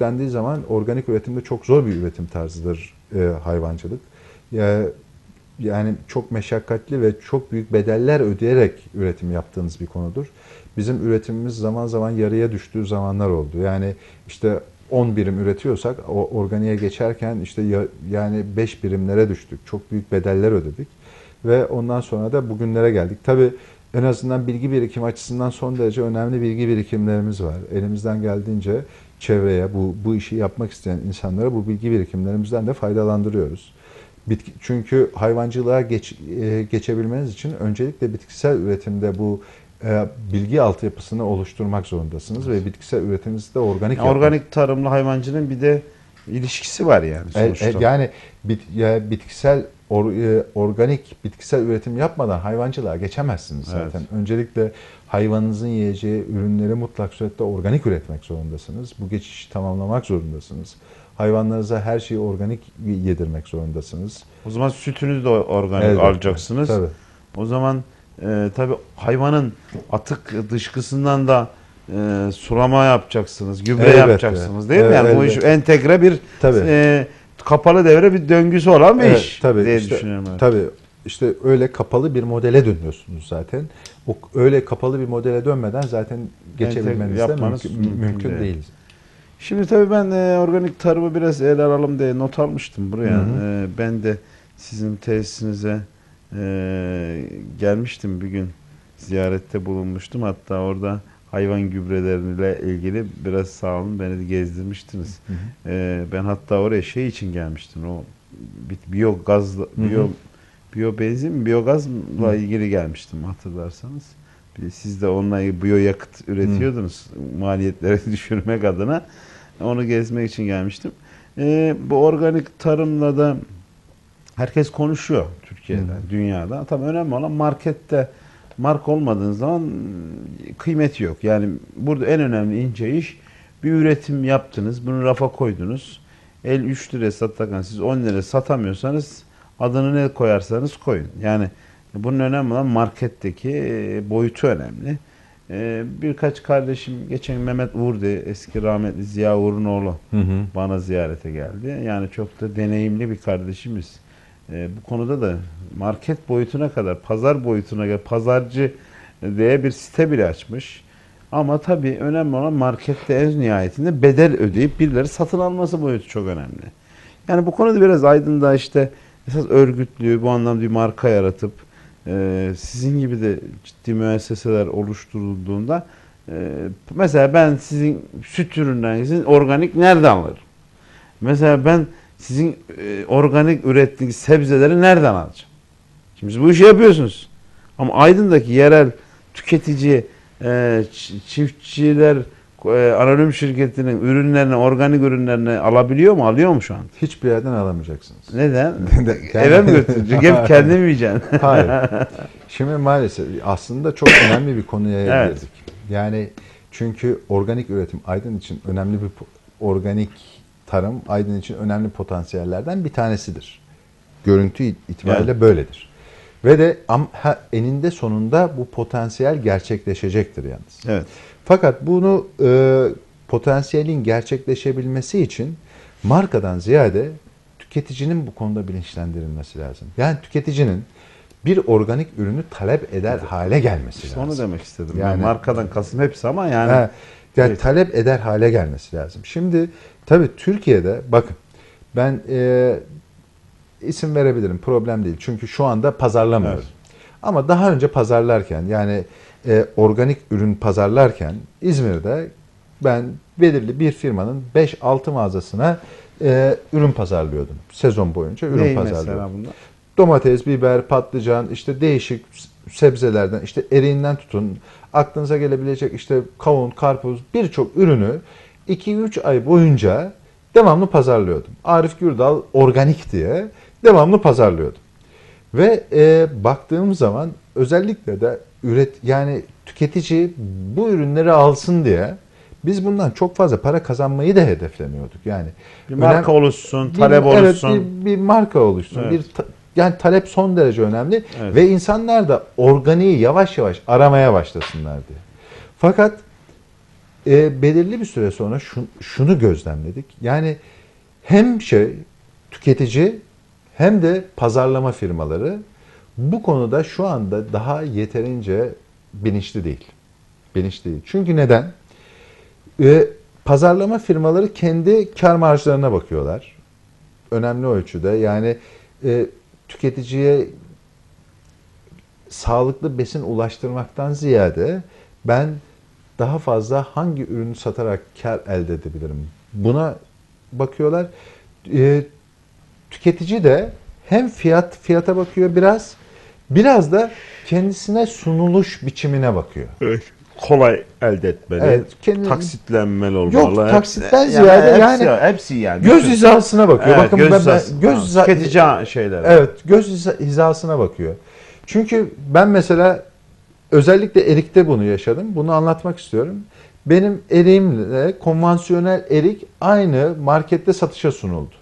dendiği zaman organik üretimde çok zor bir üretim tarzıdır e, hayvancılık. Ya, yani çok meşakkatli ve çok büyük bedeller ödeyerek üretim yaptığınız bir konudur. Bizim üretimimiz zaman zaman yarıya düştüğü zamanlar oldu. Yani işte 10 birim üretiyorsak o organiğe geçerken işte ya, yani 5 birimlere düştük. Çok büyük bedeller ödedik. Ve ondan sonra da bugünlere geldik. Tabii en azından bilgi birikim açısından son derece önemli bilgi birikimlerimiz var. Elimizden geldiğince çevreye, bu, bu işi yapmak isteyen insanlara bu bilgi birikimlerimizden de faydalandırıyoruz. Bitki, çünkü hayvancılığa geç, e, geçebilmeniz için öncelikle bitkisel üretimde bu e, bilgi altyapısını oluşturmak zorundasınız ve bitkisel üretiminizde de organik Yani organik tarımla hayvancılığın bir de ilişkisi var yani E, sonuçta. e, yani bit, ya, bitkisel or, e, organik bitkisel üretim yapmadan hayvancılığa geçemezsiniz zaten. Öncelikle hayvanınızın yiyeceği ürünleri mutlak surette organik üretmek zorundasınız. Bu geçişi tamamlamak zorundasınız. Hayvanlarınıza her şeyi organik yedirmek zorundasınız. O zaman sütünüzü de organik Elbette. alacaksınız. Tabii. O zaman e, tabii hayvanın atık dışkısından da e, sulama yapacaksınız, gübre Elbette. yapacaksınız değil mi? Evet, Yani bu iş elbette. entegre bir Tabii. e, kapalı devre bir döngüsü olan bir Evet, iş tabii, diye işte, düşünüyorum. evet. Tabii işte öyle kapalı bir modele dönüyorsunuz zaten. O öyle kapalı bir modele dönmeden zaten geçebilmeniz de yapmanız mümkün, mümkün mümkün değil. değil. Şimdi tabii ben e, organik tarımı biraz ele alalım diye not almıştım buraya. Hı hı. E, ben de sizin tesisinize e, gelmiştim bir gün ziyarette bulunmuştum. Hatta orada hayvan gübreleriyle ilgili biraz sağ olun beni gezdirmiştiniz. Hı hı. E, ben hatta oraya şey için gelmiştim. O bi- biyogaz, hı. biyo, biyo benzin, biyogazla Hı. ilgili gelmiştim hatırlarsanız. Siz de onunla ilgili biyoyakıt üretiyordunuz maliyetleri düşürmek adına. Onu gezmek için gelmiştim. Ee, bu organik tarımla da herkes konuşuyor Türkiye'de, Hı. dünyada. Tabii önemli olan markette mark olmadığın zaman kıymeti yok. Yani burada en önemli ince iş bir üretim yaptınız, bunu rafa koydunuz. El 3 liraya satarken siz 10 liraya satamıyorsanız adını ne koyarsanız koyun. Yani bunun önemli olan marketteki e, boyutu önemli. E, Birkaç kardeşim geçen Mehmet Uğur diye eski rahmetli Ziya Uğur'un oğlu Hı hı. bana ziyarete geldi. Yani çok da deneyimli bir kardeşimiz. E, bu konuda da market boyutuna kadar, pazar boyutuna kadar, pazarcı diye bir site bile açmış. Ama tabii önemli olan markette en nihayetinde bedel ödeyip birileri satın alması boyutu çok önemli. Yani bu konuda biraz Aydın'da işte esas örgütlüğü bu anlamda bir marka yaratıp e, sizin gibi de ciddi müesseseler oluşturulduğunda e, mesela ben sizin süt ürünlerinizin organik nereden alırım? Mesela ben sizin e, organik ürettiğiniz sebzeleri nereden alacağım? Şimdi siz bu işi yapıyorsunuz. Ama Aydın'daki yerel tüketici, e, çiftçiler, e, anonim şirketinin ürünlerini, organik ürünlerini alabiliyor mu? Alıyor mu şu an? Hiçbir yerden alamayacaksınız. Neden? Eve mi götürecek? Hep kendin mi yiyeceksin? Hayır. Şimdi maalesef aslında çok önemli bir konuya Evet. geldik. Yani çünkü organik üretim Aydın için önemli bir organik tarım Aydın için önemli potansiyellerden bir tanesidir. Görüntü it- itibariyle Evet. böyledir. Ve de am, ha, eninde sonunda bu potansiyel gerçekleşecektir yalnız. Evet. Fakat bunu e, potansiyelin gerçekleşebilmesi için markadan ziyade tüketicinin bu konuda bilinçlendirilmesi lazım. Yani tüketicinin bir organik ürünü talep eder hale gelmesi İşte lazım. onu demek istedim. Yani- Yani, markadan kasım hepsi ama yani Ha, yani Evet. talep eder hale gelmesi lazım. Şimdi tabii Türkiye'de bakın ben e, isim verebilirim problem değil. Çünkü şu anda pazarlamıyoruz. Evet. Ama daha önce pazarlarken yani e, organik ürün pazarlarken İzmir'de ben belirli bir firmanın 5-6 mağazasına e, ürün pazarlıyordum. Sezon boyunca ürün Ney pazarlıyordum bunlar? domates, biber, patlıcan, işte değişik sebzelerden, işte eriğinden tutun, aklınıza gelebilecek işte kavun, karpuz birçok ürünü 2-3 ay boyunca devamlı pazarlıyordum. Arif Gürdal organik diye devamlı pazarlıyordum. Ve e, baktığım zaman özellikle de üret yani tüketici bu ürünleri alsın diye biz bundan çok fazla para kazanmayı da hedeflemiyorduk. Yani Bir marka önem- oluşsun, bir- talep evet, oluşsun. bir, bir marka oluşsun. Evet. Bir ta- yani talep son derece önemli Evet. ve insanlar da organiği yavaş yavaş aramaya başlasınlar diye. Fakat e, belirli bir süre sonra şun- şunu gözlemledik. Yani hem şey tüketici hem de pazarlama firmaları bu konuda şu anda daha yeterince bilinçli değil. Bilinçli değil. Çünkü neden? E, pazarlama firmaları kendi kar marjlarına bakıyorlar. Önemli ölçüde. Yani e, tüketiciye sağlıklı besin ulaştırmaktan ziyade ben daha fazla hangi ürünü satarak kar elde edebilirim? Buna bakıyorlar. E, tüketici de hem fiyat fiyata bakıyor biraz, biraz da kendisine sunuluş biçimine bakıyor. Kolay elde etmeli. Evet, kendi- taksitlenmeli olmalı. Yok, Hepsi- taksitten ziyade hepsi, yani hepsi yani. Göz hizasına bakıyor. Evet, Bakın göz ben, ben- hizası. göz hiza- tüketici şeyler. Evet, göz hiza- hizasına bakıyor. Çünkü ben mesela özellikle erikte bunu yaşadım. Bunu anlatmak istiyorum. Benim eriğimle konvansiyonel erik aynı markette satışa sunuldu.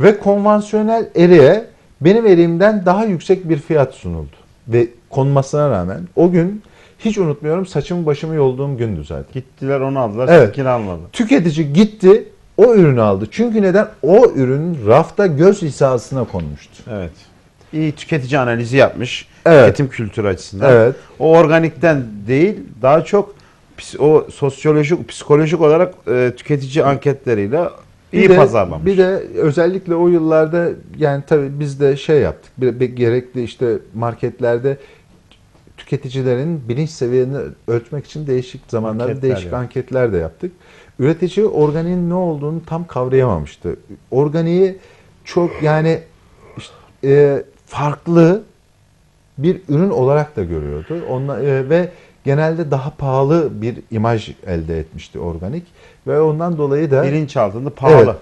Ve konvansiyonel eriğe benim eriğimden daha yüksek bir fiyat sunuldu. Ve konmasına rağmen o gün hiç unutmuyorum saçımı başımı yolduğum gündü zaten. Gittiler onu aldılar. Evet. sizinkini almadı. Tüketici gitti o ürünü aldı. Çünkü neden? O ürün rafta göz hizasına konmuştu. Evet. İyi tüketici analizi yapmış. Evet. Tüketim kültürü açısından. Evet. O organikten değil daha çok o sosyolojik, psikolojik olarak e, tüketici anketleriyle iyi de, pazarlamış. Bir de özellikle o yıllarda yani tabii biz de şey yaptık. Bir, bir gerekli işte marketlerde tüketicilerin bilinç seviyelerini ölçmek için değişik zamanlarda Anketler değişik yaptık. anketler de yaptık. Üretici organiğin ne olduğunu tam kavrayamamıştı. Organiği çok yani işte, e, farklı bir ürün olarak da görüyordu. Onunla, e, ve genelde daha pahalı bir imaj elde etmişti organik ve ondan dolayı da Bilinç altında pahalı. Evet.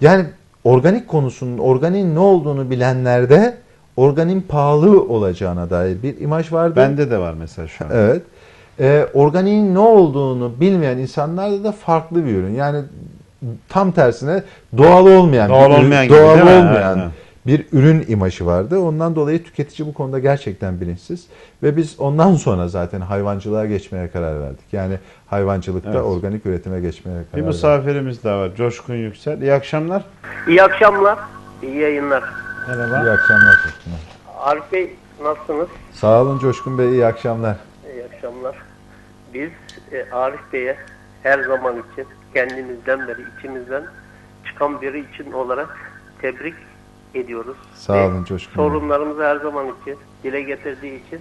Yani organik konusunun, organiğin ne olduğunu bilenlerde organin pahalı olacağına dair bir imaj vardı. Bende de var mesela şu an. Evet. Ee, organiğin ne olduğunu bilmeyen insanlarda da farklı bir ürün. Yani tam tersine doğal olmayan, Doğal bir ürün- olmayan gibi doğal değil mi? Bir ürün imajı vardı. Ondan dolayı tüketici bu konuda gerçekten bilinçsiz ve biz ondan sonra zaten hayvancılığa geçmeye karar verdik. Yani hayvancılıkta Evet. organik üretime geçmeye karar Bir verdik. misafirimiz daha var. Coşkun Yüksel. İyi akşamlar. İyi akşamlar, iyi yayınlar. Merhaba. İyi akşamlar Coşkun. Arif Bey nasılsınız? Sağ olun Coşkun Bey, iyi akşamlar. İyi akşamlar. Biz e, Arif Bey'e her zaman için kendimizden beri içimizden çıkan biri için olarak tebrik ediyoruz. Sağ olun Coşkun Bey. Sorunlarımızı her zaman için dile getirdiği için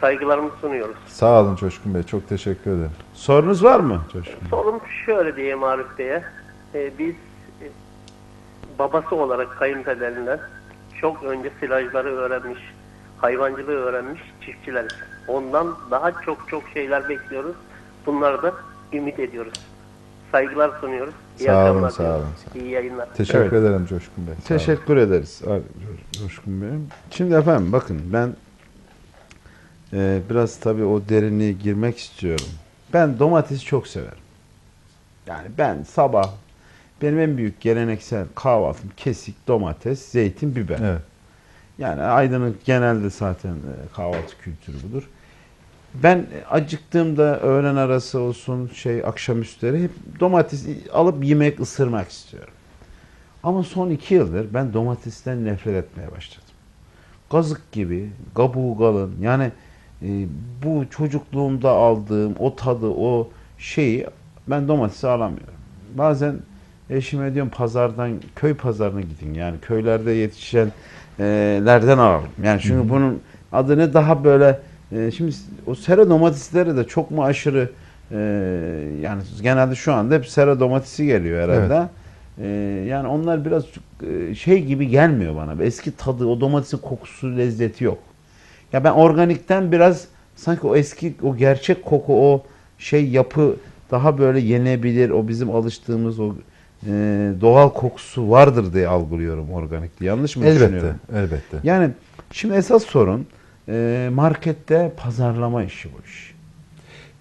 saygılarımızı sunuyoruz. Sağ olun Coşkun Bey, çok teşekkür ederim. Sorunuz var mı Coşkun? Sorum şöyle diyeyim Arif Bey'e. E, biz e, babası olarak kayınpederinden çok önce silajları öğrenmiş, hayvancılığı öğrenmiş çiftçileriz. Ondan daha çok çok şeyler bekliyoruz. Bunları da ümit ediyoruz. Saygılar sunuyoruz. İyi Sağ olun, sağ olun, sağ İyi yayınlar. Teşekkür Evet. ederim Coşkun Bey. sağ olun. Teşekkür ederiz Coşkun Bey. Şimdi efendim bakın ben e, biraz tabii o derinliğe girmek istiyorum. Ben domatesi çok severim. Yani ben sabah benim en büyük geleneksel kahvaltım kesik, domates, zeytin, biber. Evet. Yani Aydın'ın genelde zaten e, kahvaltı kültürü budur. Ben acıktığımda öğlen arası olsun şey akşamüstleri hep domates alıp yemek ısırmak istiyorum. Ama son iki yıldır ben domatesten nefret etmeye başladım. Kazık gibi, kabuğu kalın. Yani e, bu çocukluğumda aldığım o tadı, o şeyi ben domatesi alamıyorum. Bazen eşime diyorum pazardan, köy pazarına gidin. Yani köylerde yetişenlerden alalım. Yani çünkü bunun adını daha böyle e, şimdi o sera domatesleri de çok mu aşırı e, yani genelde şu anda hep sera domatesi geliyor herhalde. E, yani onlar biraz e, şey gibi gelmiyor bana. Eski tadı, o domatesin kokusu, lezzeti yok. Ya ben organikten biraz sanki o eski, o gerçek koku, o şey yapı daha böyle yenebilir. O bizim alıştığımız o e, doğal kokusu vardır diye algılıyorum organikte. Yanlış mı Elbette, düşünüyorum? elbette. Yani şimdi esas sorun e, markette pazarlama işi bu iş.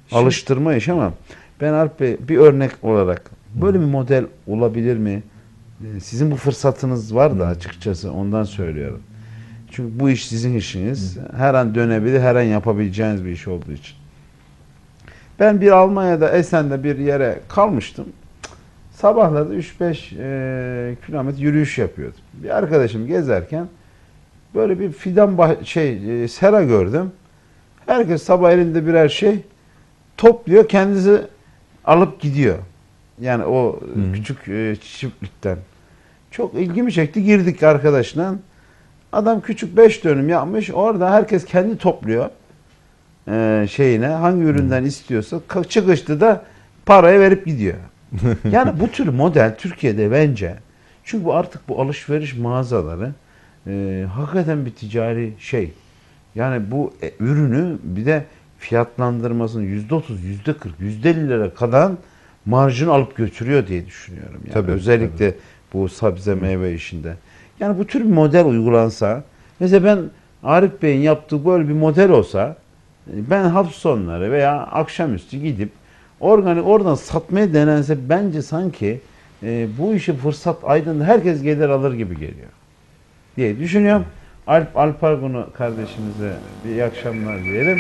Şimdi- Alıştırma işi ama ben Alp Bey bir örnek olarak böyle bir model olabilir mi? E, Sizin bu fırsatınız var da açıkçası ondan söylüyorum. Çünkü bu iş sizin işiniz. Her an dönebilir, her an yapabileceğiniz bir iş olduğu için. Ben bir Almanya'da Esen'de bir yere kalmıştım. Sabahları 3-5 e, kilometre yürüyüş yapıyordum. Bir arkadaşım gezerken böyle bir fidan bah- şey e, sera gördüm. Herkes sabah elinde birer şey topluyor, kendisi alıp gidiyor. Yani o Hı. küçük e, çiftlikten. Çok ilgimi çekti. Girdik arkadaşla. Adam küçük 5 dönüm yapmış. Orada herkes kendi topluyor. E, şeyine hangi üründen istiyorsa Ka- çıkışta da parayı verip gidiyor. Yani bu tür model Türkiye'de bence çünkü bu artık bu alışveriş mağazaları e, hakikaten bir ticari şey. Yani bu e, ürünü bir de fiyatlandırmasını yüzde otuz, yüzde kırk, yüzde ellilere kadar marjını alıp götürüyor diye düşünüyorum. Yani Tabii, özellikle bu sabze meyve işinde. Yani bu tür bir model uygulansa, mesela ben Arif Bey'in yaptığı böyle bir model olsa, e, ben hafta sonları veya akşamüstü gidip organik oradan satmaya denense bence sanki e, bu işi fırsat aydın herkes gelir alır gibi geliyor diye düşünüyorum. Alp Alpargun'u kardeşimize bir iyi akşamlar diyelim.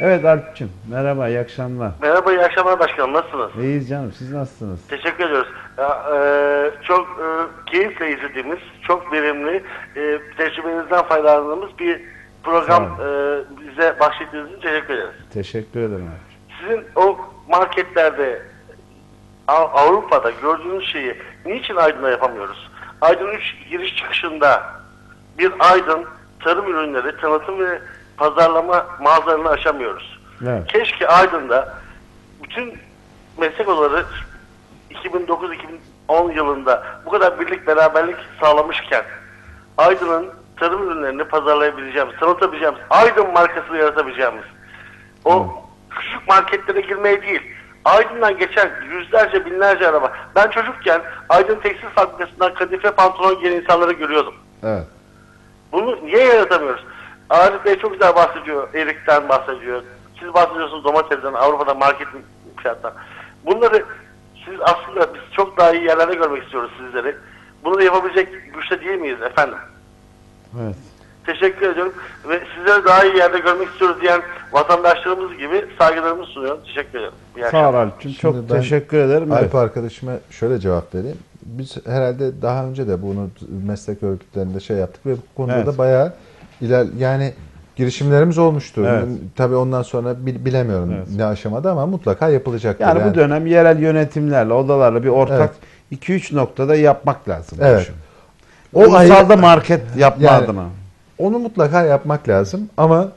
Evet Alp'cim merhaba iyi akşamlar. Merhaba, iyi akşamlar başkanım. Nasılsınız? İyiyiz canım siz nasılsınız? Teşekkür ediyoruz. Ya, e, çok e, keyifle izlediğimiz, çok verimli, e, tecrübenizden faydalandığımız bir program e, bize bahşettiğiniz için teşekkür ederiz. Teşekkür ederim Alp'cim. Sizin o marketlerde Av- Avrupa'da gördüğünüz şeyi niçin Aydın'da yapamıyoruz? Aydın 3 giriş çıkışında bir Aydın tarım ürünleri tanıtım ve pazarlama mağazalarını aşamıyoruz. Evet. Keşke Aydın'da bütün meslek odaları 2009-2010 yılında bu kadar birlik beraberlik sağlamışken Aydın'ın tarım ürünlerini pazarlayabileceğimiz, tanıtabileceğimiz, Aydın markasını yaratabileceğimiz o küçük marketlere girmeye değil, Aydın'dan geçen yüzlerce binlerce araba. Ben çocukken Aydın Tekstil Fabrikası'ndan kadife pantolon giyen insanları görüyordum. Evet. Bunu niye yaratamıyoruz? Arif Bey çok güzel bahsediyor. Erik'ten bahsediyor. Siz bahsediyorsunuz domatesden, Avrupa'da marketin fiyattan. Bunları siz aslında biz çok daha iyi yerlerde görmek istiyoruz sizleri. Bunu da yapabilecek güçte değil miyiz efendim? Evet. Teşekkür ediyorum. Ve sizleri daha iyi yerde görmek istiyoruz diyen vatandaşlarımız gibi saygılarımı sunuyorum. Teşekkür ederim. İyi Sağ ol Alp'cim çok ben teşekkür ederim. Evet. Alp arkadaşıma şöyle cevap vereyim. Biz herhalde daha önce de bunu meslek örgütlerinde şey yaptık ve bu konuda Evet. da bayağı iler yani girişimlerimiz olmuştu. Evet. Tabii ondan sonra bil- bilemiyorum Evet. ne aşamada ama mutlaka yapılacaktır. Yani, bu dönem yerel yönetimlerle, odalarla bir ortak 2-3 noktada yapmak lazım. Evet. O Ulusalda ayrı- market yapma Yani- adına. Onu mutlaka yapmak lazım ama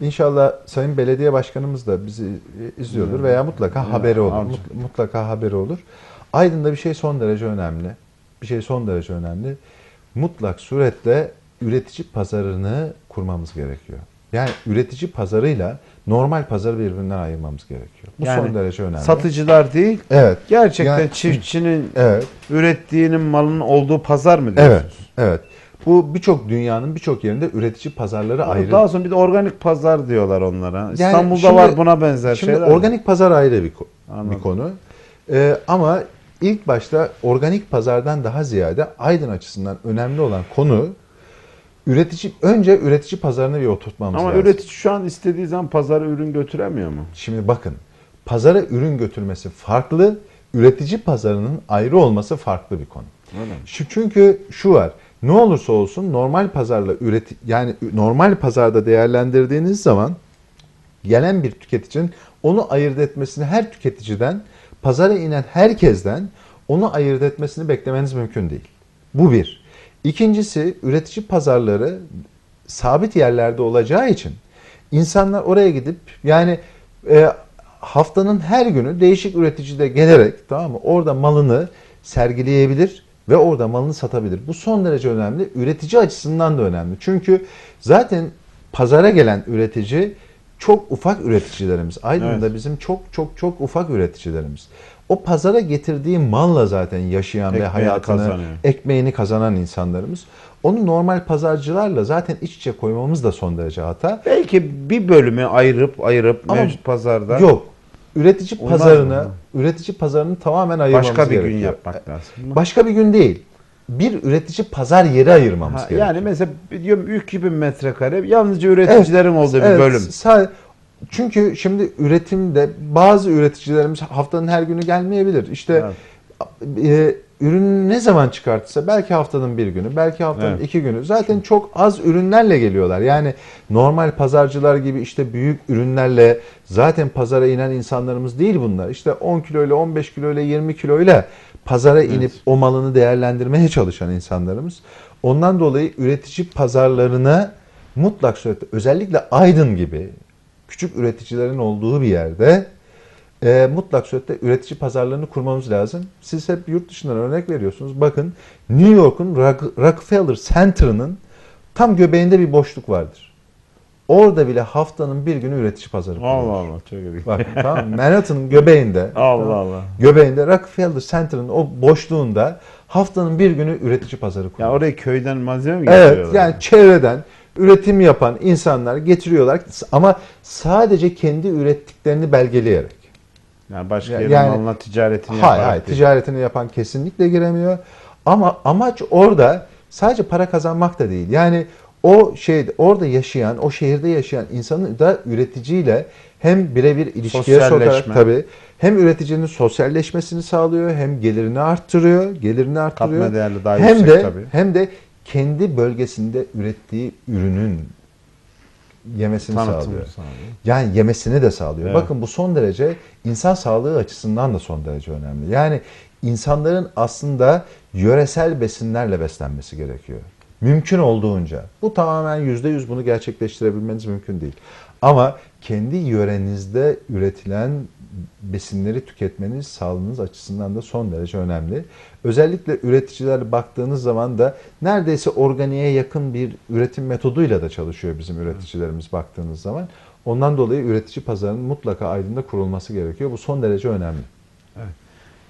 inşallah Sayın Belediye Başkanımız da bizi e, izliyordur veya mutlaka Evet, haberi olur. Mutlaka haberi olur. Aydın'da bir şey son derece önemli. Bir şey son derece önemli. Mutlak suretle üretici pazarını kurmamız gerekiyor. Yani üretici pazarıyla normal pazarı birbirinden ayırmamız gerekiyor. Bu Yani son derece önemli. Satıcılar değil, Evet. gerçekten Yani- çiftçinin Evet. ürettiğinin malının olduğu pazar mı Evet. diyorsunuz? Evet. Bu birçok dünyanın birçok yerinde üretici pazarları ayrı. Daha sonra bir de organik pazar diyorlar onlara. Yani İstanbul'da şimdi- var buna benzer Şimdi şeyler. organik pazar ayrı bir, Anladım. bir konu. Ee, ama ilk başta organik pazardan daha ziyade Aydın açısından önemli olan konu üretici önce üretici pazarını bir oturtmamız Ama lazım. üretici şu an istediği zaman pazara ürün götüremiyor mu? Şimdi bakın pazara ürün götürmesi farklı, üretici pazarının ayrı olması farklı bir konu. Öyle? Şu çünkü şu var. Ne olursa olsun normal pazarla üreti yani normal pazarda değerlendirdiğiniz zaman gelen bir tüketicinin onu ayırt etmesini her tüketiciden pazara inen herkesten onu ayırt etmesini beklemeniz mümkün değil. Bu bir. İkincisi üretici pazarları sabit yerlerde olacağı için insanlar oraya gidip yani e, haftanın her günü değişik üreticide gelerek tamam mı orada malını sergileyebilir ve orada malını satabilir. Bu son derece önemli. Üretici açısından da önemli. Çünkü zaten pazara gelen üretici çok ufak üreticilerimiz. Aydın'da Evet. bizim çok çok çok ufak üreticilerimiz. O pazara getirdiği malla zaten yaşayan ve Ekmeğini hayatını, kazanıyor. ekmeğini kazanan insanlarımız. Onu normal pazarcılarla zaten iç içe koymamız da son derece hata. Belki bir bölümü ayırıp ayırıp Ama mevcut pazarda Yok. Üretici Olmaz pazarını, mı? üretici pazarını tamamen ayırmamız başka bir gerekiyor. gün yapmak lazım. Başka bir gün değil. Bir üretici pazar yeri ayırmamız Ha, gerekiyor. yani mesela diyorum 2000 metrekare yalnızca üreticilerin olduğu bir Evet, bölüm. sa- çünkü şimdi üretimde bazı üreticilerimiz haftanın her günü gelmeyebilir. İşte e, ürünü ne zaman çıkartırsa belki haftanın bir günü, belki haftanın Evet. iki günü. Zaten çok az ürünlerle geliyorlar. Yani normal pazarcılar gibi işte büyük ürünlerle zaten pazara inen insanlarımız değil bunlar. İşte 10 kiloyla, 15 kiloyla, 20 kiloyla pazara inip o malını değerlendirmeye çalışan insanlarımız. Ondan dolayı üretici pazarlarına mutlak surette özellikle Aydın gibi küçük üreticilerin olduğu bir yerde e, mutlak surette üretici pazarlarını kurmamız lazım. Siz hep yurt dışından örnek veriyorsunuz. Bakın New York'un Rock- Rockefeller Center'ının tam göbeğinde bir boşluk vardır. Orada bile haftanın bir günü üretici pazarı kurulur. Allah Allah çok iyi. Bak tamam Manhattan'ın göbeğinde Allah tamam, Allah. göbeğinde Rockefeller Center'ın o boşluğunda haftanın bir günü üretici pazarı kurulur. Ya oraya köyden malzeme mi Evet getiriyorlar? yani çevreden üretim yapan insanlar getiriyorlar ama sadece kendi ürettiklerini belgeleyerek. Yani başka yerin yani- malına ticaretini Hayır yaparak hayır değil. ticaretini yapan kesinlikle giremiyor. Ama amaç orada sadece para kazanmak da değil. Yani o şey orada yaşayan, o şehirde yaşayan insanın da üreticiyle hem birebir ilişkiye sokarak tabii hem üreticinin sosyalleşmesini sağlıyor, hem gelirini arttırıyor, gelirini arttırıyor. Katma değerli daha hem yüksek de tabii. hem de kendi bölgesinde ürettiği ürünün yemesini Tanıtımı sağlıyor. sağlıyor. Yani yemesini de sağlıyor. Evet. Bakın bu son derece insan sağlığı açısından da son derece önemli. Yani insanların aslında yöresel besinlerle beslenmesi gerekiyor. Mümkün olduğunca. Bu tamamen yüzde yüz bunu gerçekleştirebilmeniz mümkün değil. Ama kendi yörenizde üretilen besinleri tüketmeniz sağlığınız açısından da son derece önemli. Özellikle üreticiler baktığınız zaman da neredeyse organiğe yakın bir üretim metoduyla da çalışıyor bizim üreticilerimiz baktığınız zaman. Ondan dolayı üretici pazarının mutlaka Aydın'da kurulması gerekiyor. Bu son derece önemli.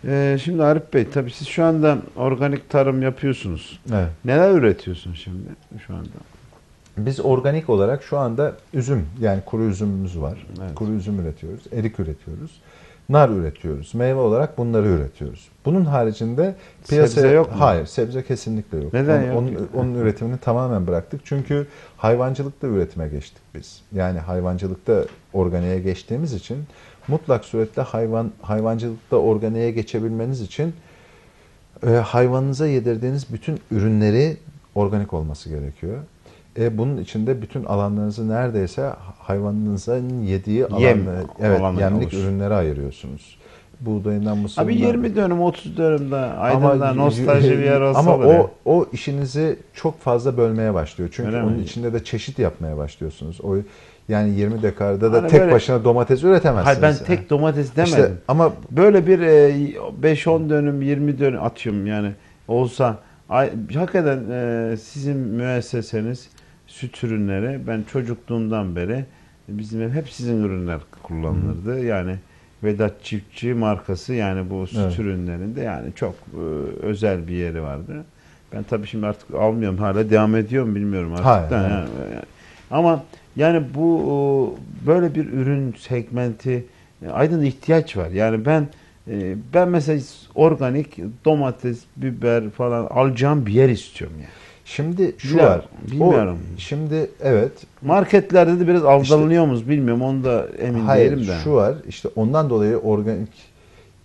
Ee, şimdi Arif Bey tabii siz şu anda organik tarım yapıyorsunuz. Evet. Neler üretiyorsun şimdi şu anda? Biz organik olarak şu anda üzüm yani kuru üzümümüz var. Evet. Kuru üzüm üretiyoruz, erik üretiyoruz, nar üretiyoruz. Meyve olarak bunları üretiyoruz. Bunun haricinde piyasaya Sebze yok mu? Hayır, sebze kesinlikle yok. Neden onun, yok? Onun, onun üretimini tamamen bıraktık. Çünkü hayvancılıkta üretime geçtik biz. Yani hayvancılıkta organiğe geçtiğimiz için mutlak surette hayvan hayvancılıkta organiğe geçebilmeniz için e, hayvanınıza yedirdiğiniz bütün ürünleri organik olması gerekiyor. E, bunun içinde bütün alanlarınızı neredeyse hayvanınızın yediği Yem alanları, evet, alanı yemlik oluşur. ürünlere ayırıyorsunuz. Buğdayından mısırından. Abi 20 dönüm 30 dönüm de Ama Aydın'da nostalji bir yer olsa Ama o o işinizi çok fazla bölmeye başlıyor. Çünkü Öyle onun mi? içinde de çeşit yapmaya başlıyorsunuz. O yani 20 dekarda da Hani tek böyle- başına domates üretemezsiniz. Hayır ben tek domates demedim. İşte ama Böyle bir e, 5-10 dönüm 20 dönüm atıyorum yani olsa hakikaten e, sizin müesseseniz süt ürünleri ben çocukluğumdan beri bizim hep sizin ürünler kullanılırdı. Yani Vedat Çiftçi markası yani bu süt Evet. ürünlerinde yani çok e, özel bir yeri vardı. Ben tabii şimdi artık almıyorum hala devam ediyorum bilmiyorum artık. Hayır, da hayır. yani. Ama yani bu o, böyle bir ürün segmenti e, Aydın'a ihtiyaç var. Yani ben e, ben mesela organik domates, biber falan alacağım bir yer istiyorum yani. şimdi şu Bilmiyorum, var. bilmiyorum. O, şimdi evet Marketlerde de biraz aldanılıyor muyuz bilmiyorum. Onu da emin Hayır değilim de. şu var işte ondan dolayı organik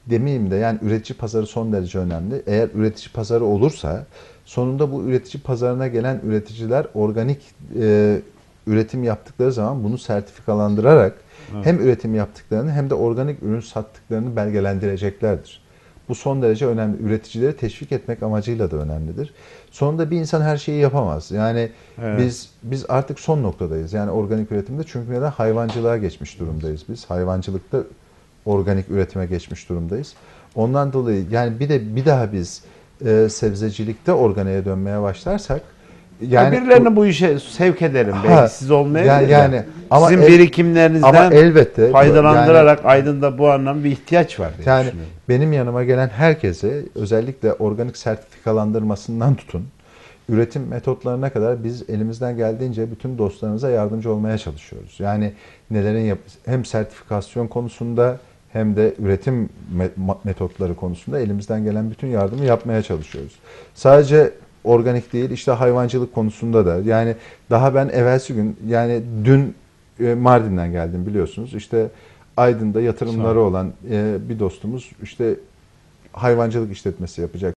demeyeyim de yani üretici pazarı son derece önemli. Eğer üretici pazarı olursa sonunda bu üretici pazarına gelen üreticiler organik e, üretim yaptıkları zaman bunu sertifikalandırarak hem üretim yaptıklarını hem de organik ürün sattıklarını belgelendireceklerdir. Bu son derece önemli. Üreticileri teşvik etmek amacıyla da önemlidir. Sonunda bir insan her şeyi yapamaz. Yani Evet. biz biz artık son noktadayız. Yani organik üretimde çünkü neden hayvancılığa geçmiş durumdayız biz. Hayvancılıkta organik üretime geçmiş durumdayız. Ondan dolayı yani bir de bir daha biz e, sebzecilikte organiğe dönmeye başlarsak yani birilerini bu işe sevk edelim. Ha, Belki siz olmayabilir. yani- yani ama Sizin el- birikimlerinizden ama elbette faydalanarak Aydın'da bu anlamda bir ihtiyaç var. diye Yani benim yanıma gelen herkese özellikle organik sertifikalandırmasından tutun, üretim metotlarına kadar biz elimizden geldiğince bütün dostlarımıza yardımcı olmaya çalışıyoruz. Yani nelerin yap hem sertifikasyon konusunda hem de üretim metotları konusunda elimizden gelen bütün yardımı yapmaya çalışıyoruz. Sadece organik değil işte hayvancılık konusunda da yani daha ben evvelsi gün yani dün e, Mardin'den geldim biliyorsunuz. İşte Aydın'da yatırımları olan e, bir dostumuz işte hayvancılık işletmesi yapacak.